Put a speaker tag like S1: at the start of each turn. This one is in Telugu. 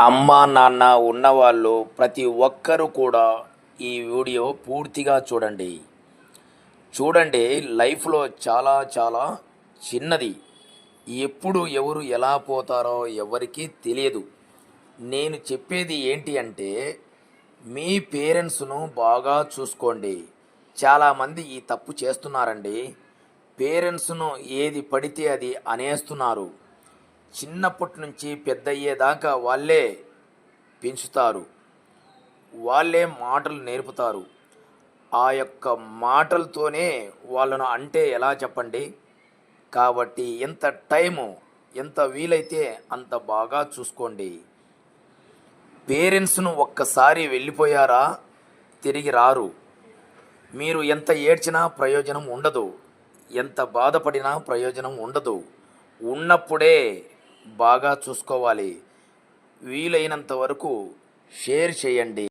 S1: అమ్మ నాన్న ఉన్నవాళ్ళు ప్రతి ఒక్కరూ కూడా ఈ వీడియో పూర్తిగా చూడండి. చూడండి లైఫ్లో చాలా చాలా చిన్నది. ఎప్పుడు ఎవరు ఎలా పోతారో ఎవరికీ తెలియదు. నేను చెప్పేది ఏంటి అంటే మీ పేరెంట్స్ను బాగా చూసుకోండి. చాలామంది ఈ తప్పు చేస్తున్నారండి. పేరెంట్స్ను ఏది పడితే అది అనేస్తున్నారు. చిన్నప్పటి నుంచి పెద్ద అయ్యేదాకా వాళ్ళే పెంచుతారు. వాళ్ళే మాటలు నేర్పుతారు. ఆ యొక్క మాటలతోనే వాళ్ళను అంటే ఎలా చెప్పండి? కాబట్టి ఎంత టైము ఎంత వీలైతే అంత బాగా చూసుకోండి. పేరెంట్స్ను ఒక్కసారి వెళ్ళిపోయారా? తిరిగి రారు. మీరు ఎంత ఏడ్చినా ప్రయోజనం ఉండదు. ఎంత బాధపడినా ప్రయోజనం ఉండదు. ఉన్నప్పుడే బాగా చూసుకోవాలి. వీలైనంత వరకు షేర్ చేయండి.